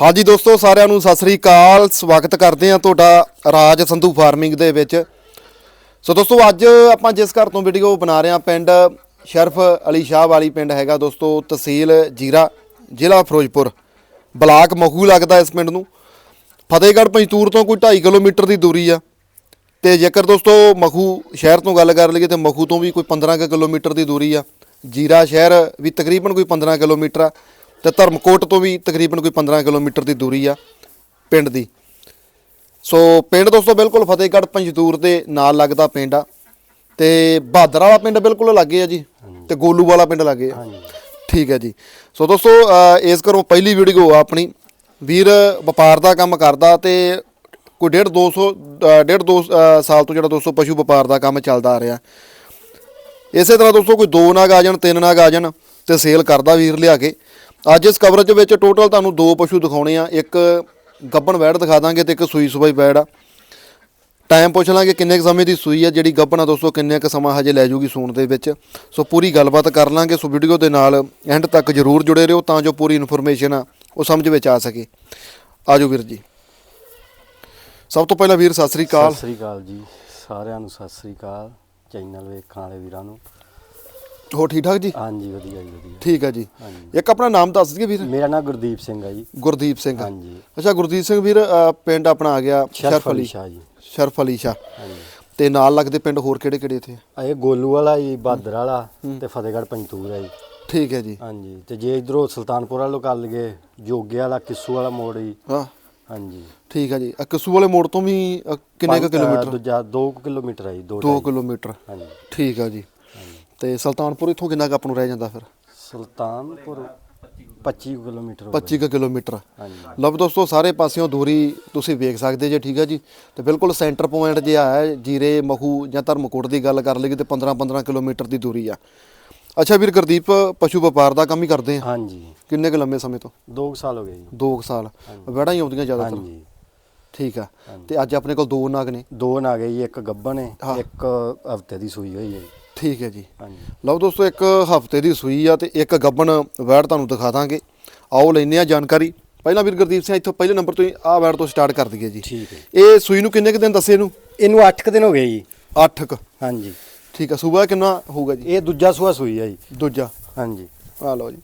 ਹਾਂਜੀ ਦੋਸਤੋ, ਸਾਰਿਆਂ ਨੂੰ ਸਤਿ ਸ੍ਰੀ ਅਕਾਲ। ਸਵਾਗਤ ਕਰਦੇ ਹਾਂ ਤੁਹਾਡਾ ਰਾਜ ਸੰਧੂ ਫਾਰਮਿੰਗ ਦੇ ਵਿੱਚ। ਸੋ ਦੋਸਤੋ, ਅੱਜ ਆਪਾਂ ਜਿਸ ਘਰ ਤੋਂ ਵੀਡੀਓ ਬਣਾ ਰਹੇ ਹਾਂ, ਪਿੰਡ ਸ਼ਰਫ ਅਲੀ ਸ਼ਾਹ ਵਾਲੀ ਪਿੰਡ ਹੈਗਾ ਦੋਸਤੋ, ਤਹਿਸੀਲ ਜੀਰਾ, ਜ਼ਿਲ੍ਹਾ ਫਿਰੋਜ਼ਪੁਰ। ਬਲਾਕ ਮਖੂ ਲੱਗਦਾ ਇਸ ਪਿੰਡ ਨੂੰ। ਫਤਿਹਗੜ੍ਹ ਪੰਜਤੂਰ ਤੋਂ ਕੋਈ 2.5 ਕਿਲੋਮੀਟਰ ਦੀ ਦੂਰੀ ਆ। ਤੇ ਜੇਕਰ ਦੋਸਤੋ ਮਖੂ ਸ਼ਹਿਰ ਤੋਂ ਗੱਲ ਕਰ ਲਈਏ, ਤੇ ਮਖੂ ਤੋਂ ਵੀ ਕੋਈ 15 ਕੁ ਕਿਲੋਮੀਟਰ ਦੀ ਦੂਰੀ ਆ। ਜੀਰਾ ਸ਼ਹਿਰ ਵੀ ਤਕਰੀਬਨ ਕੋਈ 15 ਕਿਲੋਮੀਟਰ ਆ। ਤੇ ਧਰਮਕੋਟ ਤੋਂ ਵੀ ਤਕਰੀਬਨ ਕੋਈ 15 ਕਿਲੋਮੀਟਰ ਦੀ ਦੂਰੀ ਆ ਪਿੰਡ ਦੀ। ਸੋ ਪਿੰਡ ਦੋਸਤੋ ਬਿਲਕੁਲ ਫਤਿਹਗੜ੍ਹ ਪੰਜਤੂਰ ਦੇ ਨਾਲ ਲੱਗਦਾ ਪਿੰਡ ਆ। ਤੇ ਬਹਾਦਰ ਵਾਲਾ ਪਿੰਡ ਬਿਲਕੁਲ ਲਾਗੇ ਆ ਜੀ ਤੇ ਗੋਲੂ ਵਾਲਾ ਪਿੰਡ ਲਾਗੇ ਆ। ਠੀਕ ਹੈ ਜੀ। ਸੋ ਦੋਸਤੋ ਇਸ ਘਰੋਂ ਪਹਿਲੀ ਵੀਡੀਓ ਆ ਆਪਣੀ। ਵੀਰ ਵਪਾਰ ਦਾ ਕੰਮ ਕਰਦਾ ਤੇ ਕੋਈ ਡੇਢ 200 ਅ, ਡੇਢ ਦੋ ਅ, ਸਾਲ ਤੋਂ ਜਿਹੜਾ ਦੋਸਤੋ ਪਸ਼ੂ ਵਪਾਰ ਦਾ ਕੰਮ ਚੱਲਦਾ ਆ ਰਿਹਾ। ਇਸੇ ਤਰ੍ਹਾਂ ਦੋਸਤੋ ਕੋਈ ਦੋ ਨਾਗ ਆ ਜਾਣ ਤਿੰਨ ਨਾਗ ਆ ਜਾਣ ਤੇ ਸੇਲ ਕਰਦਾ ਵੀਰ ਲਿਆ ਕੇ। ਅੱਜ ਇਸ ਕਵਰੇਜ ਵਿੱਚ ਟੋਟਲ ਤੁਹਾਨੂੰ ਦੋ ਪਸ਼ੂ ਦਿਖਾਉਣੇ ਆ। ਇੱਕ ਗੱਬਣ ਵੈੜ ਦਿਖਾ ਦਾਂਗੇ ਤੇ ਇੱਕ ਸੂਈ ਸੁਬਾਈ ਵੈੜ ਆ। ਟਾਈਮ ਪੁੱਛ ਲਾਂਗੇ ਕਿੰਨੇ ਕੁ ਸਮੇਂ ਦੀ ਸੂਈ ਆ, ਜਿਹੜੀ ਗੱਬਣ ਆ ਦੋਸਤੋ, ਕਿੰਨੇ ਕੁ ਸਮਾਂ ਹਜੇ ਲੈ ਜੂਗੀ ਸੂਣ ਦੇ ਵਿੱਚ। ਸੋ ਪੂਰੀ ਗੱਲਬਾਤ ਕਰ ਲਾਂਗੇ, ਸੋ ਵੀਡੀਓ ਦੇ ਨਾਲ ਐਂਡ ਤੱਕ ਜਰੂਰ ਜੁੜੇ ਰਹੋ ਤਾਂ ਜੋ ਪੂਰੀ ਇਨਫੋਰਮੇਸ਼ਨ ਆ ਉਹ ਸਮਝ ਵਿੱਚ ਆ ਸਕੇ। ਆਜੋ ਵੀਰ ਜੀ। ਸਭ ਤੋਂ ਪਹਿਲਾਂ ਵੀਰ, ਸਤਿ ਸ੍ਰੀ ਅਕਾਲ। ਸਤਿ ਸ੍ਰੀ ਅਕਾਲ ਜੀ, ਸਾਰਿਆਂ ਨੂੰ ਸਤਿ ਸ੍ਰੀ ਅਕਾਲ, ਚੈਨਲ ਵੇਖਣ ਵਾਲੇ ਵੀਰਾਂ ਨੂੰ। ਹੋ ਠੀਕ ਠਾਕ ਜੀ? ਹਾਂਜੀ ਵਧੀਆ ਜੀ ਵਧੀਆ। ਠੀਕ ਹੈ ਜੀ। ਹਾਂਜੀ। ਇੱਕ ਆਪਣਾ ਨਾਮ ਦੱਸ ਦਈਏ ਵੀਰ? ਮੇਰਾ ਨਾਮ ਗੁਰਦੀਪ ਸਿੰਘ ਹੈ ਜੀ। ਗੁਰਦੀਪ ਸਿੰਘ। ਹਾਂਜੀ। ਅੱਛਾ ਗੁਰਦੀਪ ਸਿੰਘ ਵੀਰ ਅ, ਪਿੰਡ ਆਪਣਾ ਆ ਗਿਆ ਸ਼ਰਫ ਅਲੀ ਸ਼ਾਹ ਜੀ। ਸ਼ਰਫ ਅਲੀ ਸ਼ਾਹ। ਹਾਂਜੀ। ਤੇ ਨਾਲ ਲੱਗਦੇ ਪਿੰਡ ਹੋਰ ਕਿਹੜੇ ਕਿਹੜੇ ਇੱਥੇ? ਆ ਇਹ ਗੋਲੂ ਵਾਲਾ ਜੀ ਬਹਾਦਰ ਵਾਲਾ ਤੇ ਫਤਿਹਗੜ੍ਹ ਪੰਜਤੂਰ ਹੈ ਜੀ। ਠੀਕ ਹੈ ਜੀ। ਹਾਂਜੀ। ਤੇ ਜੇ ਇਧਰੋਂ ਸੁਲਤਾਨਪੁਰ ਵਾਲੋਂ ਕਰ ਲਈਏ ਜੋਗੇ ਵਾਲਾ ਕਿੱਸੂ ਵਾਲਾ ਮੋੜ ਜੀ। ਹਾਂ। ਹਾਂਜੀ। ਠੀਕ ਹੈ ਜੀ। ਅ, ਕਸੂ ਵਾਲੇ ਮੋੜ ਤੋਂ ਵੀ ਅ, ਕਿੰਨੇ ਕੁ ਪੰਜ- ਅ, ਕਿਲੋਮੀਟਰ? ਦੂਜਾ 2 ਕਿਲੋਮੀਟਰ ਹੈ ਜੀ 2 2 ਕਿਲੋਮੀਟਰ। ਹਾਂਜੀ। ਠੀਕ ਹੈ ਜੀ। ਤੇ ਸੁਲਤਾਨਪੁਰ ਇੱਥੋਂ ਕਿੰਨਾ ਕੁ ਆਪ ਨੂੰ ਰਹਿ ਜਾਂਦਾ ਫਿਰ? ਸੁਲਤਾਨਪੁਰ 25 ਕਿਲੋਮੀਟਰ ਹੋਊਗਾ। 25 ਕੁ ਕਿਲੋਮੀਟਰ। ਹਾਂਜੀ। ਲਓ ਦੋਸਤੋ ਸਾਰੇ ਪਾਸਿਓਂ ਦੂਰੀ ਤੁਸੀਂ ਵੇਖ ਸਕਦੇ ਜੇ ਠੀਕ ਹੈ ਜੀ? ਤੇ ਬਿਲਕੁਲ ਸੈਂਟਰ ਪੁਆਇੰਟ ਜੇ ਹੈ ਜੀਰੇ ਮਖੂ ਜਾਂ ਧਰਮਕੋਟ ਦੀ ਗੱਲ ਕਰ ਲਈਏ ਤੇ 15 15 ਕਿਲੋਮੀਟਰ ਦੀ ਦੂਰੀ ਆ। ਅੱਛਾ ਵੀਰ ਗੁਰਦੀਪ ਪਸ਼ੂ ਵਪਾਰ ਦਾ ਕੰਮ ਹੀ ਕਰਦੇ ਆ? ਹਾਂਜੀ। ਕਿੰਨੇ ਕੁ ਲੰਮੇ ਸਮੇਂ ਤੋਂ? 2 ਸਾਲ ਹੋ ਗਏ ਜੀ। 2 ਸਾਲ। ਵੜਾ ਹੀ ਆਉਂਦੀਆਂ ਜ਼ਿਆਦਾਤਰ? ਹਾਂਜੀ। ਠੀਕ ਆ। ਤੇ ਅੱਜ ਆਪਣੇ ਕੋਲ ਦੋ ਨਾਗ ਨੇ? ਦੋ ਨਾ ਗਏ ਜੀ ਇੱਕ ਗੱਬਨ ਹਾਂ। ਇੱਕ ਹਫ਼ਤੇ ਦੀ ਸੂਈ ਹੋਈ ਹੈ ਜੀ। ਠੀਕ ਹੈ ਜੀ। ਹਾਂਜੀ। ਲਓ ਦੋਸਤੋ ਇੱਕ ਹਫ਼ਤੇ ਦੀ ਸੂਈ ਆ ਤੇ ਇੱਕ ਗੱਬਣ ਵੈੜ ਤੁਹਾਨੂੰ ਦਿਖਾ ਦਾਂਗੇ। ਆਓ ਲੈਨੇ ਆ ਜਾਣਕਾਰੀ। ਪਹਿਲਾਂ ਵੀਰ ਗੁਰਦੀਪ ਸਿੰਘ ਇੱਥੋਂ ਪਹਿਲੇ ਨੰਬਰ ਤੋਂ ਹੀ ਆਹ ਵੈੜ ਤੋਂ ਸਟਾਰਟ ਕਰ ਦਈਏ ਜੀ। ਠੀਕ ਹੈ ਇਹ ਸੂਈ ਨੂੰ ਕਿੰਨੇ ਕੁ ਦਿਨ ਦੱਸੇ ਇਹਨੂੰ? ਇਹਨੂੰ 8 ਕੁ ਦਿਨ ਹੋ ਗਏ ਜੀ। 8 ਕ। ਹਾਂਜੀ। ਠੀਕ ਆ ਸੂਬਾ ਕਿੰਨਾ ਹੋਊਗਾ ਜੀ? ਇਹ ਦੂਜਾ ਸੂਆ ਸੂਈ ਹੈ ਜੀ। ਦੂਜਾ। ਹਾਂਜੀ। ਆ ਲਓ ਜੀ।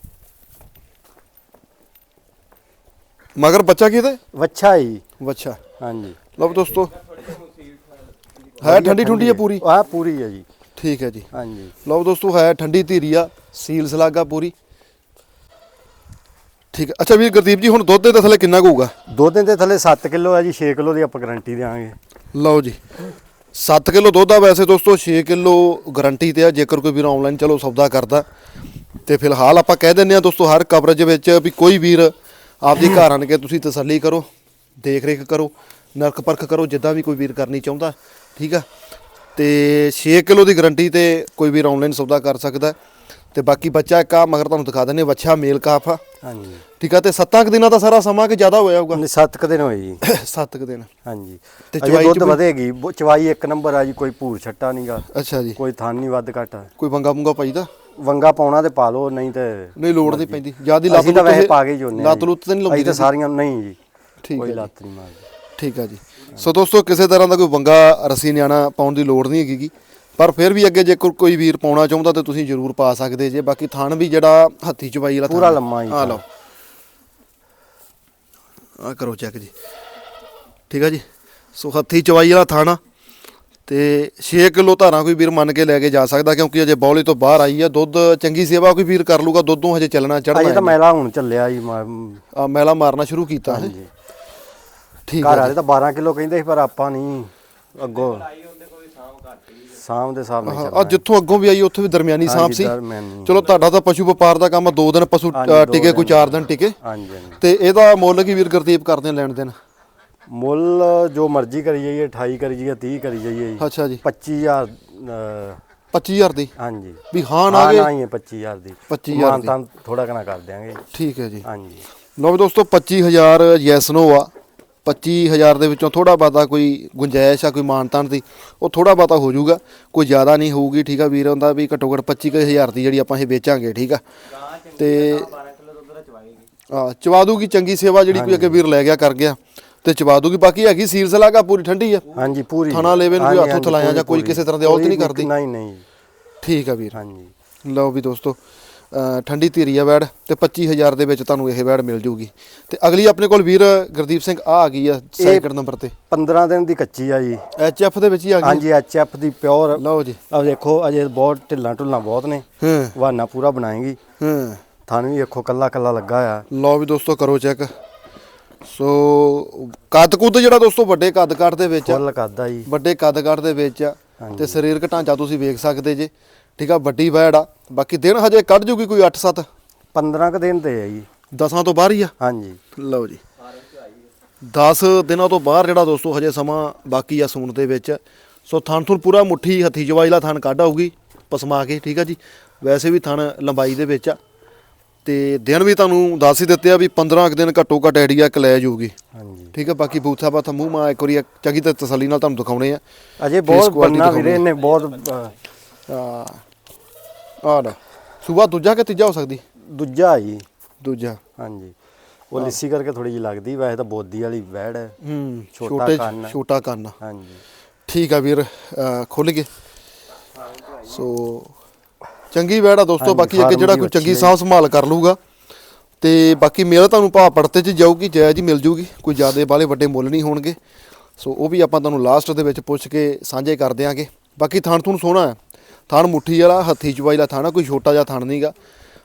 ਮਗਰ ਬੱਚਾ ਕਿਹਦੇ ਵੱਛਾ ਹੈ ਜੀ। ਬੱਚਾ ਹਾਂਜੀ। ਲਓ ਦੋਸਤੋ ਹੈ ਠੰਡੀ ਠੁੰਡੀ ਹੈ ਪੂਰੀ? ਆਹ ਪੂਰੀ ਹੈ ਜੀ। ਠੀਕ ਹੈ ਜੀ। ਹਾਂਜੀ। ਲਓ ਦੋਸਤੋ ਹੈ ਠੰਡੀ ਧੀਰੀ ਆ ਸੀਲ ਸਲਾਗਾ ਪੂਰੀ। ਠੀਕ ਹੈ। ਅੱਛਾ ਵੀਰ ਗੁਰਦੀਪ ਜੀ ਹੁਣ ਦੁੱਧ ਦੇ ਥੱਲੇ ਕਿੰਨਾ ਹੋਊਗਾ? ਦੋ ਦਿਨ ਦੇ ਥੱਲੇ 7 ਕਿਲੋ ਹੈ ਜੀ 6 ਕਿਲੋ ਦੀ ਆਪਾਂ ਗਾਰੰਟੀ ਦੇਵਾਂਗੇ। ਲਓ ਜੀ। 7 ਕਿਲੋ ਦੁੱਧ ਆ ਵੈਸੇ ਦੋਸਤੋ 6 ਕਿਲੋ ਗਾਰੰਟੀ ਤੇ ਆ ਜੇਕਰ ਕੋਈ ਵੀਰ ਆਨਲਾਈਨ ਚਲੋ ਸੌਦਾ ਕਰਦਾ। ਤੇ ਫਿਲਹਾਲ ਆਪਾਂ ਕਹਿ ਦਿੰਨੇ ਆ ਦੋਸਤੋ ਹਰ ਕਵਰੇਜ ਵਿੱਚ ਵੀ ਕੋਈ ਵੀਰ ਆਪਦੀ ਘਰ ਆਣ ਕੇ ਤੁਸੀਂ ਤਸੱਲੀ ਕਰੋ ਦੇਖ ਰੇਖ ਕਰੋ ਨਰਕ ਪਰਖ ਕਰੋ ਜਿੱਦਾਂ ਵੀ ਕੋਈ ਵੀਰ ਕਰਨੀ ਚਾਹੁੰਦਾ। ਠੀਕ ਆ? ਤੇ 6 ਕਿਲੋ ਦੀ ਗਾਰੰਟੀ ਤੇ ਕੋਈ ਵੀਰ ਆਨਲਾਈਨ ਸੌਦਾ ਕਰ ਸਕਦਾ ਤੇ ਬਾਕੀ ਬੱਚਾ ਇੱਕ ਆ ਮਗਰ ਤੁਹਾਨੂੰ ਦਿਖਾ ਦਿੰਨੇ ਵੱਛਾ ਮੇਲ ਕਾਫ ਆ। ਹਾਂਜੀ। ਠੀਕ ਆ ਤੇ 7 ਕੁ ਦਿਨਾਂ ਦਾ ਸਾਰਾ ਸਮਾਂ ਕਿ ਜ਼ਿਆਦਾ ਹੋਇਆ ਹੋਊਗਾ? ਨਹੀਂ 7 ਕੁ ਦਿਨ ਹੋਏ ਜੀ। 7 ਕੁ ਦਿਨ। ਹਾਂਜੀ। ਤੇ ਚਵਾਈ ਦੁੱਧ ਵੀ- ਵਧੇਗੀ ਚਵਾਈ ਇੱਕ ਨੰਬਰ ਆ ਜੀ ਕੋਈ ਭੂਰ ਛੱਟਾ ਨਹੀਂਗਾ ਅੱਛਾ ਜੀ। ਕੋਈ ਥਾਨ ਨਹੀਂ ਵੱਧ ਘੱਟ। ਕੋਈ ਵੰਗਾ ਮੁੰਗਾ ਪਾਈਦਾ? ਵੰਗਾ ਪਾਉਣਾ ਤੇ ਪਾ ਲਓ ਨਹੀਂ ਤੇ ਨਹੀਂ ਲੋੜ ਨਹੀਂ ਪੈਂਦੀ। ਜਿਆਦੀ ਲੱਤ ਲੁੱਤ ਪਾ ਕੇ ਜੋਨੇ ਲੱਤ ਲੁੱਤ ਤੇ ਨਹੀਂ ਲਾਉਂਦੀ ਤਾਂ ਸਾਰੀਆਂ ਨਹੀਂ ਜੀ। ਠੀਕ ਕੋਈ ਹੈ। ਲੱਤ ਨਹੀਂ ਮਾਰਦੀ। ਠੀਕ ਆ ਜੀ। ਸੋ ਦੋਸਤੋ ਕਿਸੇ ਤਰ੍ਹਾਂ ਦਾ ਕੋਈ ਵੰਗਾ ਰਸੀ ਨਿਆਣਾ ਪਾਉਣ ਦੀ ਲੋੜ ਨਹੀਂ ਹੈਗੀ ਪਰ ਫਿਰ ਵੀ ਅੱਗੇ ਜੇਕਰ ਕੋਈ ਵੀਰ ਪਾਉਣਾ ਚਾਹੁੰਦਾ ਤੇ ਤੁਸੀਂ ਜ਼ਰੂਰ ਪਾ ਸਕਦੇ ਜੇ। ਬਾਕੀ ਥਣ ਵੀ ਜਿਹੜਾ ਹੱਥੀ ਚਵਾਈ ਵਾਲਾ ਪੂਰਾ ਲੰਮਾ ਹੀ ਆ। ਲਓ। ਆ ਕਰੋ ਚੈੱਕ ਜੀ। ਠੀਕ ਆ ਜੀ। ਸੋ ਹੱਥੀ ਚਵਾਈ ਵਾਲਾ ਥਣ ਤੇ 6 ਕਿਲੋ ਧਾਰਾਂ ਕੋਈ ਵੀਰ ਮੰਨ ਕੇ ਲੈ ਕੇ ਜਾ ਸਕਦਾ ਕਿਉਂਕਿ ਅਜੇ ਬੌਲੀ ਤੋਂ ਬਾਹਰ ਆਈ ਆ। ਦੁੱਧ ਚੰਗੀ ਸੇਵਾ ਕੋਈ ਵੀਰ ਕਰ ਲੂਗਾ। ਦੁੱਧੋਂ ਹਜੇ ਚੱਲਣਾ ਅਜੇ ਤਾਂ ਚੜਨਾ ਮੈਲਾ ਹੁਣ ਚੱਲਿਆ ਜੀ ਆ ਮੈਲਾ ਮਾਰਨਾ ਸ਼ੁਰੂ ਕੀਤਾ ਹੈ। ਹਾਂਜੀ। ਠੀਕ ਘਰ ਵਾਲੇ ਤਾਂ 12 ਕਿਲੋ ਕਹਿੰਦੇ ਸੀ ਪਰ ਆਪਾਂ ਨਹੀਂ ਅੱਗੋਂ ਸਾਮ ਦੇ ਹਿਸਾਬ ਨਾਲ ਆ ਜਿੱਥੋਂ ਅੱਗੋਂ ਵੀ ਆਈ ਉੱਥੇ ਵੀ ਦਰਮਿਆਨੀ ਸਾਂਪ ਸੀ। ਦਰਮਿਆਨੀ। ਚਲੋ ਤੁਹਾਡਾ ਤਾਂ ਪਸ਼ੂ ਵਪਾਰ ਦਾ ਕੰਮ ਆ ਦੋ ਦਿਨ ਪਸ਼ੂ ਹਾਂਜੀ, ਅ, ਦੋ ਟਿਕੇ ਕੋਈ। ਚਾਰ ਦਿਨ ਟਿਕੇ। ਹਾਂਜੀ ਹਾਂਜੀ। ਤੇ ਇਹਦਾ ਮੁੱਲ ਕੀ ਵੀਰ ਗੁਰਦੀਪ ਕਰਦੇ ਆ ਲੈਣ ਦੇਣ? ਮੁੱਲ ਜੋ ਮਰਜ਼ੀ ਕਰੀ ਜਾਈਏ 28 ਕਰੀ ਜਾਈਏ 30 ਕਰੀ ਜਾਈਏ ਜੀ। ਅੱਛਾ ਜੀ। 25000 ਅਹ, 25000 ਦੀ? ਹਾਂਜੀ। ਵੀ ਹਾਂ ਨਾ ਗਏ ਨਾ ਹੀ ਹੈ 25000 ਦੀ। 25000 ਦੀ। ਤਾਂ ਥੋੜਾ ਘਣਾ ਕਰ ਦਿਆਂਗੇ। ਠੀਕ ਹੈ ਜੀ। ਹਾਂਜੀ। ਲਓ ਵੀ ਦੋਸਤੋ 25000 ਯੈਸ ਨੋ ਆ 25000 ਦੇ ਵਿੱਚੋਂ ਥੋੜਾ ਬਾਤਾ ਕੋਈ ਗੁੰਜਾਇਸ਼ ਆ ਕੋਈ ਮਾਨਤਾਨ ਦੀ ਉਹ ਥੋੜਾ ਬਾਤਾ ਹੋ ਜਾਊਗਾ। ਕੋਈ ਜ਼ਿਆਦਾ ਨਹੀਂ ਹੋਊਗੀ ਠੀਕ ਆ ਵੀਰ ਹੁੰਦਾ ਵੀ ਘੱਟੋ ਘੱਟ 25000 ਦੀ ਜਿਹੜੀ ਆਪਾਂ ਇਹ ਵੇਚਾਂਗੇ ਠੀਕ ਆ। ਤੇ ਆ ਚਵਾ ਦੂਗੀ ਚੰਗੀ ਸੇਵਾ ਜਿਹੜੀ ਕੋਈ ਅੱਗੇ ਵੀਰ ਲੈ ਗਿਆ ਕਰ ਗਿਆ ਤੇ ਚਵਾ ਦੂਗੀ। ਬਾਕੀ ਹੈਗੀ ਸੀਲ ਸਲਾਗਾ ਪੂਰੀ ਠੰਡੀ ਆ? ਹਾਂਜੀ ਪੂਰੀ। ਥਣਾ ਲੇਵੇ ਨੂੰ ਕੋਈ ਹੱਥ ਹੁੱਥ ਹਾਂਜੀ, ਲਾਇਆ ਜਾਂ ਕੋਈ ਕਿਸੇ ਤਰ੍ਹਾਂ ਦੀ ਔਲਤ ਨਹੀਂ ਕਰਦੀ? ਨਹੀਂ ਨਹੀਂ। ਠੀਕ ਆ ਵੀਰ। ਹਾਂਜੀ। ਲਓ ਵੀ ਦੋਸਤੋ ਠੰਡੀ ਧੀਰੀ ਆ ਵੈੜ ਤੇ 25000 ਦੇ ਵਿੱਚ ਤੁਹਾਨੂੰ ਇਹ ਵੈੜ ਮਿਲ ਜੂਗੀ। ਤੇ ਅਗਲੀ ਆਪਣੇ ਕੋਲ ਵੀਰ ਗੁਰਦੀਪ ਸਿੰਘ ਆ ਆ ਗਈ ਆ ਸੈਕਿੰਡ ਨੰਬਰ ਤੇ। 15 ਦਿਨ ਦੀ ਕੱਚੀ ਆ ਜੀ। ਐਫ ਦੇ ਵਿੱਚ ਹੀ ਆ ਗਈ? ਹਾਂਜੀ ਐਚਐਫ ਦੀ ਪਿਓਰ ਲਓ ਜੀ। ਆ ਦੇਖੋ ਅਜੇ ਬਹੁਤ ਢਿੱਲਾਂ ਢੁੱਲਾਂ ਬਹੁਤ ਨੇ। ਹਾਂ। ਵਾਨਾ ਪੂਰਾ ਬਣਾਏਗੀ। ਹਾਂ। ਥਣ ਵੀ ਦੇਖੋ ਕੱਲਾ ਕੱਲਾ ਲੱਗਾ ਆ। ਲਓ ਵੀ ਦੋਸਤੋ ਕਰੋ ਚੈੱਕ ਸੋ ਕੱਦ ਕੁੱਦ ਜਿਹੜਾ ਦੋਸਤੋ ਵੱਡੇ ਕੱਦ ਕੱਟ ਦੇ ਵਿੱਚ ਆ। ਫੁੱਲ ਕਰਦਾ ਜੀ। ਵੱਡੇ ਕੱਦ ਕੱਟ ਦੇ ਵਿੱਚ ਆ। ਤੇ ਸਰੀਰਕ ਢਾਂਚਾ ਤੁਸੀਂ ਵੇਖ ਸਕਦੇ ਜੇ। ਠੀਕ ਆ ਵੱਡੀ ਵੈੜ ਆ। ਬਾਕੀ ਦਿਨ ਹਜੇ ਕੱਢ ਜੂਗੀ ਕੋਈ 8-7 15 ਕ ਦਿਨ ਤੇ ਆ ਜੀ। ਦਸਾਂ ਤੋਂ ਬਾਹਰ ਹੀ ਆ? ਹਾਂਜੀ। ਲਓ ਜੀ। 10 ਦਿਨਾਂ ਤੋਂ ਬਾਹਰ ਜਿਹੜਾ ਦੋਸਤੋ ਹਜੇ ਸਮਾਂ ਬਾਕੀ ਆ ਸੂਣ ਦੇ ਵਿੱਚ। ਸੋ ਥਣ ਥੁਣ ਪੂਰਾ ਮੁੱਠੀ ਹੱਥੀ ਜਵਾਈਲਾ ਥਣ ਕੱਢ ਆਊਗੀ ਪਸਮਾ ਕੇ ਠੀਕ ਆ ਜੀ। ਵੈਸੇ ਵੀ ਥਣ ਲੰਬਾਈ ਦੇ ਵਿੱਚ ਆ। ਤੇ ਦਿਨ ਵੀ ਤੁਹਾਨੂੰ ਦੱਸ ਹੀ ਦਿੱਤੇ ਆ ਵੀ 15 ਕੁ ਦਿਨ ਘੱਟੋ ਘੱਟ ਆਈਡੀਆ ਕ ਲੈ ਜਾਊਗੀ ਹਾਂਜੀ। ਠੀਕ ਆ ਬਾਕੀ ਬੂਥਾ ਬਾਥਾ ਮੂੰਹ ਮਾ ਇੱਕ ਵਾਰੀ ਚੰਗੀ ਤੇ ਤਸੱਲੀ ਨਾਲ ਤੁਹਾਨੂੰ ਦਿਖਾਉਣੇ ਆ। ਅਜੇ ਬਹੁਤ ਬੰਨਾ ਵੀਰੇ। ਨੇ ਬਹੁਤ ਅਹ, ਆ ਲੈ। ਸੂਬਾ ਦੂਜਾ ਕਿ ਤੀਜਾ ਹੋ ਸਕਦੀ? ਦੂਜਾ ਜੀ। ਦੂਜਾ। ਹਾਂਜੀ। ਉਹ ਲਿੱਸੀ ਕਰਕੇ ਥੋੜੀ ਜਿਹੀ ਲੱਗਦੀ ਵੈਸੇ ਤਾਂ ਬੋਦੀ ਵਾਲੀ ਵੈੜ ਹੈ। ਹੂੰ ਛੋਟਾ ਕੰਨ। ਛੋਟਾ ਕੰਨ। ਹਾਂਜੀ। ਠੀਕ ਆ ਵੀਰ ਖੁੱਲ ਗਏ। ਸੋ ਚੰਗੀ ਵੈੜ ਆ ਦੋਸਤੋ ਬਾਕੀ ਅੱਗੇ ਜਿਹੜਾ ਕੋਈ ਚੰਗੀ ਹੈ। ਸਾਂਭ ਸੰਭਾਲ ਕਰ ਲੂਗਾ ਤੇ ਬਾਕੀ ਮੇਲ ਤੁਹਾਨੂੰ ਭਾਅ ਪੜਤੇ ਚ ਜਾਊਗੀ ਜਾਇਜ਼ ਹੀ ਮਿਲ ਜੂਗੀ। ਕੋਈ ਜ਼ਿਆਦੇ ਬਾਲੇ ਵੱਡੇ ਮੁੱਲ ਨਹੀਂ ਹੋਣਗੇ। ਸੋ ਉਹ ਵੀ ਆਪਾਂ ਤੁਹਾਨੂੰ ਲਾਸਟ ਦੇ ਵਿੱਚ ਪੁੱਛ ਕੇ ਸਾਂਝੇ ਕਰ ਦਿਆਂਗੇ। ਬਾਕੀ ਥਣ ਥੁਣ ਸੋਹਣਾ ਹੈ। ਥਣ ਮੁੱਠੀ ਵਾਲਾ, ਹੱਥੀ ਚਵਾਈ ਵਾਲਾ ਥਾਣਾ ਕੋਈ ਛੋਟਾ ਜਿਹਾ ਥਣ ਨਹੀਂਗਾ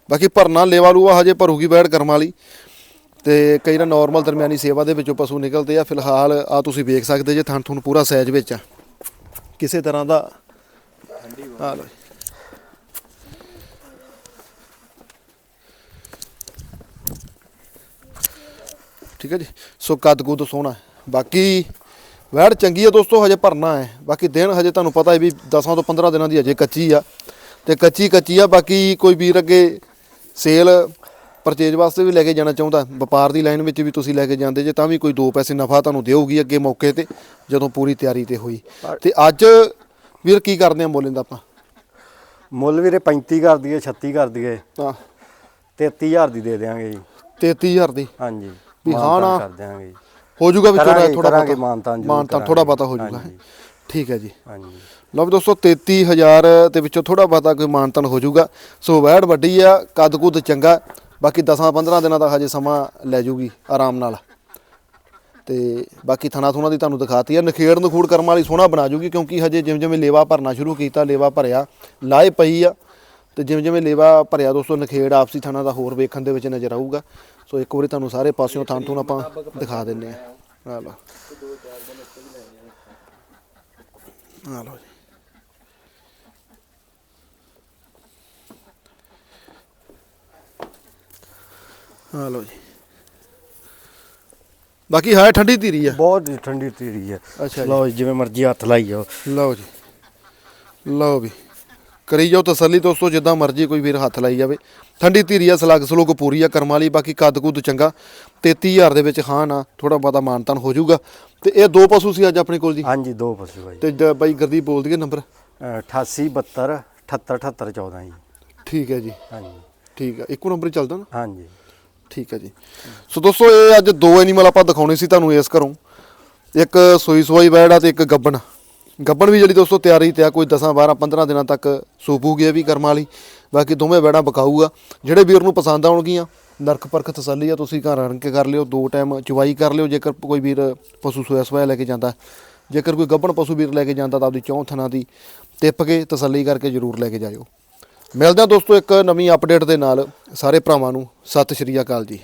ਬਾਕੀ ਭਰਨਾ ਲੇਵਾ ਲੂਆ ਹਜੇ ਭਰੂਗੀ ਵੈੜ ਕਰਮ ਵਾਲੀ। ਤੇ ਕਈ ਨਾ ਨਾਰਮਲ ਦਰਮਿਆਨੀ ਸੇਵਾ ਦੇ ਵਿੱਚੋਂ ਪਸ਼ੂ ਨਿਕਲਦੇ ਆ। ਫਿਲਹਾਲ ਆ ਤੁਸੀਂ ਵੇਖ ਸਕਦੇ ਜੇ ਥਣ ਥੁਣ ਪੂਰਾ ਸਾਈਜ਼ ਵਿੱਚ ਆ। ਕਿਸੇ ਤਰ੍ਹਾਂ ਦਾ ਆ ਲਓ ਠੀਕ ਹੈ ਜੀ। ਸੋ ਕੱਦ ਕੁੱਦ ਸੋਹਣਾ। ਬਾਕੀ ਵੈੜ ਚੰਗੀ ਹੈ ਦੋਸਤੋ ਹਜੇ ਭਰਨਾ ਹੈ। ਬਾਕੀ ਦਿਨ ਹਜੇ ਤੁਹਾਨੂੰ ਪਤਾ ਹੈ ਵੀ 10 ਤੋਂ 15 ਦਿਨਾਂ ਦੀ ਹਜੇ ਕੱਚੀ ਆ। ਤੇ ਕੱਚੀ ਕੱਚੀ ਆ ਬਾਕੀ ਕੋਈ ਵੀਰ ਅੱਗੇ ਸੇਲ ਪਰਚੇਜ ਵਾਸਤੇ ਵੀ ਲੈ ਕੇ ਜਾਣਾ ਚਾਹੁੰਦਾ ਵਪਾਰ ਦੀ ਲਾਈਨ ਵਿੱਚ ਵੀ ਤੁਸੀਂ ਲੈ ਕੇ ਜਾਂਦੇ ਜੇ ਤਾਂ ਵੀ ਕੋਈ ਦੋ ਪੈਸੇ ਨਫਾ ਤੁਹਾਨੂੰ ਦੇਊਗੀ ਅੱਗੇ ਮੌਕੇ ਤੇ ਜਦੋਂ ਪੂਰੀ ਤਿਆਰੀ ਤੇ ਹੋਈ। ਤੇ ਅੱਜ ਵੀਰ ਕੀ ਕਰਦੇ ਆ ਬੋਲਣ ਦਾ ਆਪਾਂ? ਮੁੱਲ ਵੀਰੇ 35 ਕਰ ਦਈਏ 36 ਕਰ ਦਈਏ ਹਾਂ। 33000 ਦੀ ਦੇ ਦੇਵਾਂਗੇ ਜੀ। 33000 ਦੀ? ਹਾਂਜੀ। ਵੀ ਹਾਂ ਨਾ। ਕਰ ਦੇਵਾਂਗੇ ਜੀ। ਹੋ ਜਾਊਗਾ ਵਿੱਚ ਕਰਾਂਗੇ- ਥੋੜਾ ਕਰਾਂਗੇ ਜ਼ਰੂਰ ਮਾਨਤਾਨ ਕਰਾਂਗੇ। ਥੋੜਾ ਬਹੁਤਾ ਹੋ? ਜਾਊਗਾ। ਠੀਕ ਹੈ ਜੀ। ਹਾਂਜੀ। ਲਓ ਵੀ ਦੋਸਤੋ 33000 ਦੇ ਵਿੱਚੋਂ ਥੋੜਾ ਬਹੁਤਾ ਕੋਈ ਮਾਨਤਨ ਹੋ ਜਾਊਗਾ ਸੋ ਵੈੜ ਵੱਡੀ ਆ ਕੱਦ ਕੁੱਦ ਚੰਗਾ। ਬਾਕੀ 10-15 ਦਿਨਾਂ ਦਾ ਹਜੇ ਸਮਾਂ ਲੈ ਜੂਗੀ ਆਰਾਮ ਨਾਲ। ਤੇ ਬਾਕੀ ਥਣਾ ਥੁਣਾ ਦੀ ਤੁਹਾਨੂੰ ਦਿਖਾਤੀ ਆ। ਨਖੇੜ ਨਖੂੜ ਕਰਮ ਵਾਲੀ ਸੋਹਣਾ ਬਣਾ ਜੂਗੀ ਕਿਉਂਕਿ ਹਜੇ ਜਿਵੇਂ ਜਿਵੇਂ ਲੇਵਾ ਭਰਨਾ ਸ਼ੁਰੂ ਕੀਤਾ ਲੇਵਾ ਭਰਿਆ ਲਾਏ ਪਈ ਆ। ਤੇ ਜਿਵੇਂ ਜਿਵੇਂ ਲੇਵਾ ਭਰਿਆ ਦੋਸਤੋ ਨਖੇੜ ਆਪਸੀ ਥਣਾ ਦਾ ਹੋਰ ਵੇਖਣ ਦੇ ਵਿੱਚ ਨਜ਼ਰ ਆਊਗਾ। ਸੋ ਇੱਕ ਵਾਰੀ ਤੁਹਾਨੂੰ ਸਾਰੇ ਪਾਸਿਓਂ ਥਣ ਥੁਣ ਆਪਾਂ ਦਿਖਾ ਦਿੰਨੇ ਆ ਆ ਲਓ। ਆ ਲਓ ਜੀ। ਆ ਲਓ ਜੀ। ਬਾਕੀ ਹੈ ਠੰਡੀ ਧੀਰੀ ਆ। ਬਹੁਤ ਠੰਡੀ ਤੀਰੀ ਹੈ ਅੱਛਾ ਜੀ। ਲਓ ਜੀ, ਜਿਵੇਂ ਮਰਜ਼ੀ ਹੱਥ ਲਾਈ ਜਾਓ ਲਓ ਜੀ। ਲਓ ਵੀ। ਕਰੀ ਜਾਓ ਤਸੱਲੀ ਦੋਸਤੋ ਜਿੱਦਾਂ ਮਰਜ਼ੀ ਕੋਈ ਵੀਰ ਹੱਥ ਲਾਈ ਜਾਵੇ। ਠੰਡੀ ਧੀਰੀ ਆ ਸਲੱਗ ਸਲੂਕ ਪੂਰੀ ਆ ਕਰਮ ਵਾਲੀ ਬਾਕੀ ਕੱਦ ਕੁੱਦ ਚੰਗਾ। 33000 ਦੇ ਵਿੱਚ ਹਾਂ ਨਾ ਥੋੜਾ ਬਹੁਤਾ ਮਾਨਤਾਨ ਹੋ ਜਾਊਗਾ। ਤੇ ਇਹ ਦੋ ਪਸ਼ੂ ਸੀ ਅੱਜ ਆਪਣੇ ਕੋਲ ਜੀ? ਹਾਂਜੀ ਦੋ ਪਸ਼ੂ ਆ ਜੀ। ਤੇ ਜ- ਬਾਈ ਗੁਰਦੀਪ ਬੋਲ ਦਈਏ ਨੰਬਰ? ਅਹ 88 72 78 78 14 ਜੀ। ਠੀਕ ਹੈ ਜੀ। ਹਾਂਜੀ। ਠੀਕ ਹੈ ਇੱਕੋ ਨੰਬਰ ਹੀ ਚੱਲਦਾ ਨਾ? ਹਾਂਜੀ। ਠੀਕ ਹੈ ਜੀ। ਸੋ ਦੋਸਤੋ ਇਹ ਅੱਜ ਦੋ ਐਨੀਮਲ ਆਪਾਂ ਦਿਖਾਉਣੇ ਸੀ ਤੁਹਾਨੂੰ ਇਸ ਘਰੋਂ। ਇੱਕ ਸੋਈ ਸੋਈ ਵੈੜ ਆ ਤੇ ਇੱਕ ਗੱਬਣ। ਗੱਬਣ ਵੀ ਜਿਹੜੀ ਦੋਸਤੋ ਤਿਆਰੀ ਤੇ ਆ, ਕੋਈ 10 12 15 ਦਿਨਾਂ ਤੱਕ ਸੂਪੂਗੀ ਇਹ ਵੀ ਕਰਮ ਵਾਲੀ। ਬਾਕੀ ਦੋਵੇਂ ਵੈੜਾਂ ਬਕਾਊਗਾ ਜਿਹੜੇ ਵੀਰ ਨੂੰ ਪਸੰਦ ਆਉਣਗੀਆਂ, ਨਰਕ ਪਰਖ ਤਸੱਲੀ ਆ, ਤੁਸੀਂ ਘਰ ਰਣ ਕੇ ਕਰ ਲਿਓ, ਦੋ ਟਾਈਮ ਚਵਾਈ ਕਰ ਲਿਓ, ਜੇਕਰ ਕੋਈ ਵੀਰ ਪਸ਼ੂ ਸੋਇਆ ਸੋਇਆ ਲੈ ਕੇ ਜਾਂਦਾ। ਜੇਕਰ ਕੋਈ ਗੱਬਣ ਪਸ਼ੂ ਵੀਰ ਲੈ ਕੇ ਜਾਂਦਾ ਤਾਂ ਆਪਦੀ ਚੌਂ ਥਣਾ ਦੀ ਟਿੱਪ ਕੇ ਤਸੱਲੀ ਕਰਕੇ ਜ਼ਰੂਰ ਲੈ ਕੇ ਜਾਇਓ। ਮਿਲਦੇ ਹਾਂ ਦੋਸਤੋ ਇੱਕ ਨਵੀਂ ਅਪਡੇਟ ਦੇ ਨਾਲ। ਸਾਰੇ ਭਰਾਵਾਂ ਨੂੰ ਸਤਿ ਸ਼੍ਰੀ ਅਕਾਲ ਜੀ।